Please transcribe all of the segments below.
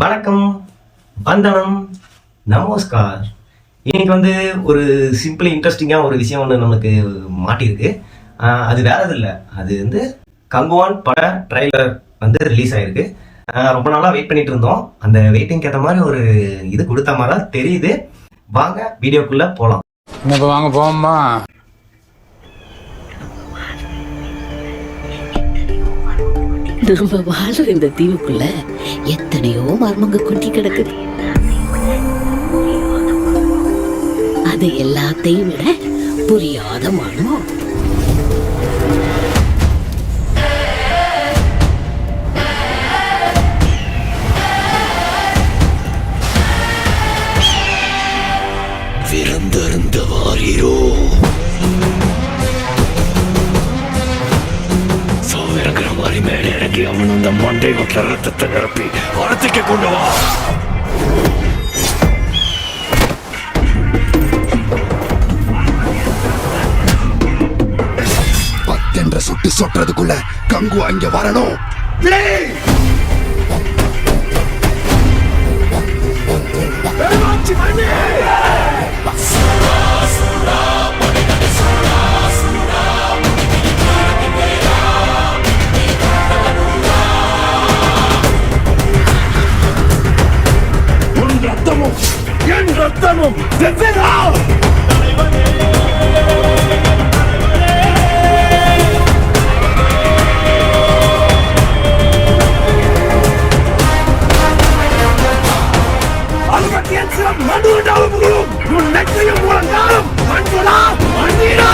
வணக்கம் வந்தனம் நமஸ்கார். இன்னைக்கு வந்து ஒரு சிம்பிள் இன்ட்ரெஸ்டிங்காக ஒரு விஷயம் ஒன்று நமக்கு மாட்டியிருக்கு. அது வேற எதுவும் இல்லை. அது வந்து கங்குவான் பட ட்ரைலர் வந்து ரிலீஸ் ஆயிருக்கு. ரொம்ப நாளாக வெயிட் பண்ணிட்டு இருந்தோம். அந்த வெயிட்டிங் ஏற்ற மாதிரி ஒரு இது கொடுத்த மாதிரி தான் தெரியுது. வாங்க வீடியோக்குள்ளே போகலாம் வாங்க போமா திரும்ப வாழ்ற இந்த தீவுக்குள்ள எத்தனையோ மர்மங்க கொட்டி கிடக்குது. அது எல்லாத்தையும் விட புரியாத மனம் விருந்திருந்த வாரீரோ மேலே இறங்கி அவன் அந்த மண்டை கொட்ட ரத்தத்தை நிரப்பி வரத்துக்கு கொண்டு வா. பத்தென்ற சுட்டு சொட்டுறதுக்குள்ள கங்கு அங்க வரணும். விடை! அல்பத்தியன் சிலம் மண்டுவிட்டாலும் உன் நெற்றியும் உலகம் மண்புலா மண்ணீரா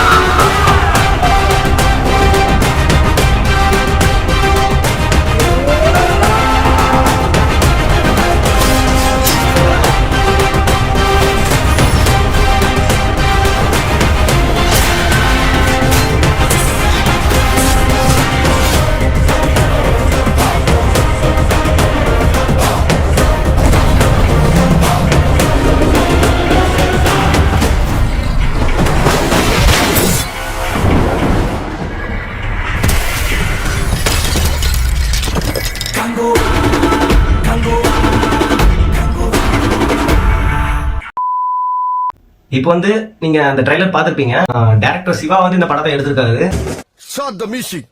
இப்போ வந்து நீங்க அந்த ட்ரைலர் பார்த்துருப்பீங்க. டேரக்டர் சிவா வந்து இந்த படத்தை எடுத்திருக்காரு. Shut the music.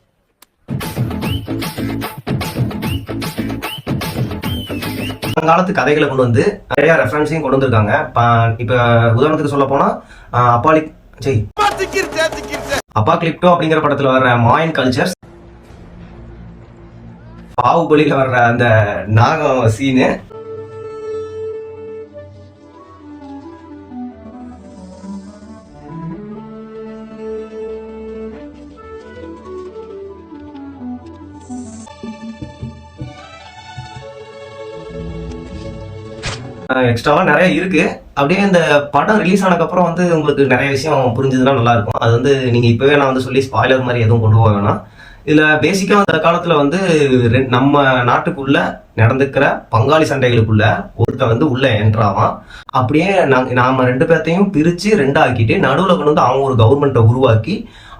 காலத்து கதைகளை கொண்டு வந்து நிறைய ரெஃபரன்ஸையும் கொண்டு வந்திருக்காங்க. இப்ப உதாரணத்துக்கு சொல்ல போனா அப்பாலி சரி அப்பா கிளிப்டோ அப்படிங்கிற படத்துல வர்ற மாயன் கல்ச்சர்ஸ் பாகுபலியில் வர்ற அந்த நாகம் சீனு எக்ஸ்ட்ராவா நிறைய இருக்கு. அப்படியே இந்த படம் ரிலீஸ் ஆனதுக்கப்புறம் வந்து உங்களுக்கு நிறைய விஷயம் புரிஞ்சதுன்னா நல்லா இருக்கும். அது வந்து நீங்க இப்பவே நான் வந்து சொல்லி ஸ்பாய்லர் மாதிரி எதுவும் கொண்டு போக வேணாம். இதுல பேசிக்கா அந்த காலத்துல வந்து நம்ம நாட்டுக்குள்ள நடந்துக்கிற பங்காளி சண்டைகளுக்குள்ள ஒருத்த வந்து உள்ள என்ட்ராவான் அப்படியே நாம ரெண்டு பேர்த்தையும் பிரிச்சு ரெண்டாக்கிட்டு நடுவுல கொண்டு வந்து அவன் ஒரு கவர்மெண்ட்டை உருவாக்கி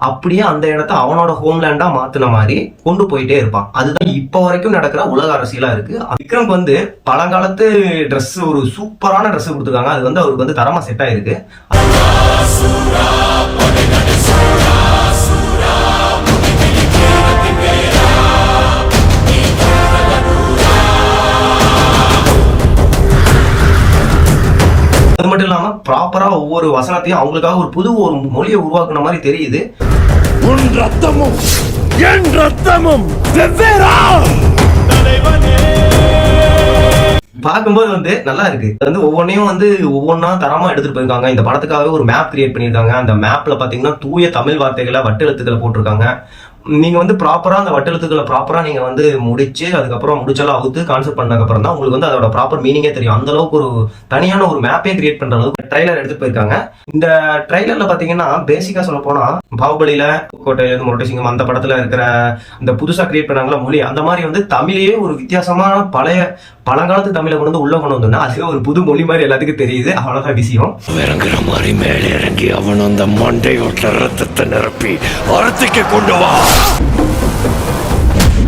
அப்படியே அந்த இடத்த அவனோட ஹோம்லேண்டா மாத்தின மாதிரி கொண்டு போயிட்டே இருப்பான். அதுதான் இப்போ வரைக்கும் நடக்கிற உலக அரசியலா இருக்கு. விக்ரம் வந்து பழங்காலத்து ட்ரெஸ் ஒரு சூப்பரான ட்ரெஸ் கொடுத்துருக்காங்க. அது வந்து அவருக்கு வந்து தரமா செட் ஆயிருக்கு. மட்டும் இல்லாம ப்ராப்பரா ஒவ்வொரு வசனத்தையும் அவங்களுக்காக ஒரு புது ஒரு மொழியை உருவாக்குன மாதிரி தெரியுது. உன் ரத்தமும் என் ரத்தமும் வெவ்வேறா. பார்க்கும்போது வந்து நல்லா இருக்கு. வந்து ஒவ்வொன்றையும் வந்து ஒவ்வொன்றா தரமா எடுத்துட்டு போயிருக்காங்க. இந்த படத்துக்காகவே ஒரு மேப் கிரியேட் பண்ணியிருக்காங்க. அந்த மேப்ல பாத்தீங்கன்னா தூய தமிழ் வார்த்தைகளை வட்டெழுத்துக்களை போட்டிருக்காங்க. நீங்கள் வந்து ப்ராப்பராக அந்த வட்டெழுத்துக்களை ப்ராப்பராக நீங்கள் வந்து முடிச்சு அதுக்கப்புறம் முடிச்சாலும் அவுத்து கான்செப்ட் பண்ணதுக்கப்புறம் தான் உங்களுக்கு வந்து அதோட ப்ராப்பர் மீனிங்கே தெரியும். அந்த அளவுக்கு ஒரு தனியான ஒரு மேப்பே கிரியேட் பண்ணுற அளவுக்கு ட்ரைலர் எடுத்து போயிருக்காங்க. இந்த ட்ரைலரில் பார்த்தீங்கன்னா பேசிக்காக சொல்ல போனால் பாகுபலியில் கோட்டை முரட்டை சிங்கம் அந்த படத்தில் இருக்கிற இந்த புதுசாக கிரியேட் பண்ணாங்களா மொழி அந்த மாதிரி வந்து தமிழையே ஒரு வித்தியாசமான பழைய பழங்காலத்து தமிழை கொண்டு வந்து உள்ள கொண்டு வந்தோம்னா அதுவே ஒரு புது மொழி மாதிரி எல்லாத்துக்கும் தெரியுது. அவ்வளோதான் விஷயம். இறங்குற மாதிரி மேலே இறங்கி அவன் அந்த மண்டை ரத்தத்தை நிரப்பி வரத்துக்கு கொண்டு வா.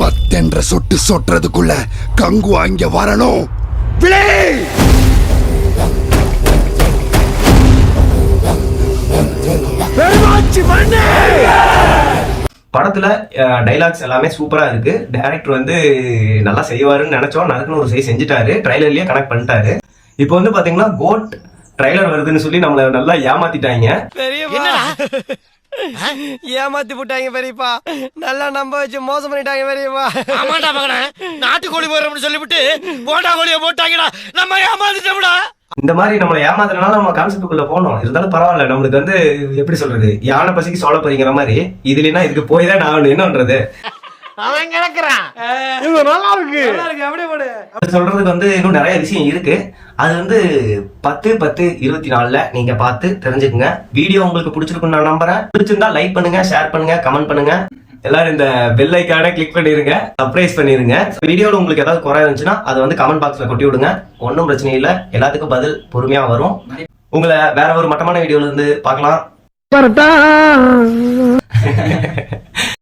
பத்தென்ற சொட்டு சொட்டுறதுக்குள்ள கங்கு அங்க வரணும். மண்ணே படத்துல டைலாக்ஸ் எல்லாமே சூப்பரா இருக்கு. டைரக்டர் வந்து நல்லா செய்வாருன்னு நினைச்சோம். நறுக்குன்னு ஒரு செய்தி செஞ்சுட்டாரு. ட்ரைலர்லயே கனெக்ட் பண்ணிட்டாரு. இப்போ வந்து பாத்தீங்கன்னா கோட் ட்ரைலர் வருதுன்னு சொல்லி நம்மள நல்லா ஏமாத்திட்டாங்க. ஏமாத்தி போட்டாங்க பெரியப்பா. நல்லா நம்ப வச்சு மோசம் பண்ணிட்டாங்க பெரியப்பா. ஆமாண்டா மகனே. நாட்டுக்கோழி போறோம்னு சொல்லிவிட்டு போட்டா கோழிய போட்டாங்கடா. நம்ம ஏமாந்துட்டோம்டா இந்த மாதிரி நம்மளை ஏமாத்துறதுனால நம்ம கான்செப்டுக்குள்ள போனோம். இருந்தாலும் பரவாயில்ல நம்மளுக்கு வந்து எப்படி சொல்றது? யானை பசிக்கு சோள பறிங்கிற மாதிரி. இதுலனா இதுக்கு போய் தான் நான் என்ன பண்றது அவன் கிடக்குறான். நல்லா இருக்கு. அப்படியே போடு. சொல்றதுக்கு வந்து இன்னும் நிறைய விஷயம் இருக்கு. அது வந்து பத்து பத்து இருபத்தி நாலுல நீங்க பார்த்து தெரிஞ்சுக்குங்க. வீடியோ உங்களுக்கு பிடிச்சிருக்குன்னு நான் நம்புறேன். பிடிச்சிருந்தா லைக் பண்ணுங்க ஷேர் பண்ணுங்க கமெண்ட் பண்ணுங்க. எல்லாரும் இந்த பெல் ஐக்கான கிளிக் பண்ணிருங்க. சர்ப்ரைஸ் பண்ணிருங்க. வீடியோல உங்களுக்கு ஏதாவது குறை இருந்துச்சுன்னா அதை வந்து கமெண்ட் பாக்ஸ்ல கொட்டி விடுங்க. ஒன்றும் பிரச்சனை இல்லை. எல்லாத்துக்கும் பதில் பொறுமையா வரும். உங்களை வேற ஒரு மட்டமான வீடியோல இருந்து பார்க்கலாம்.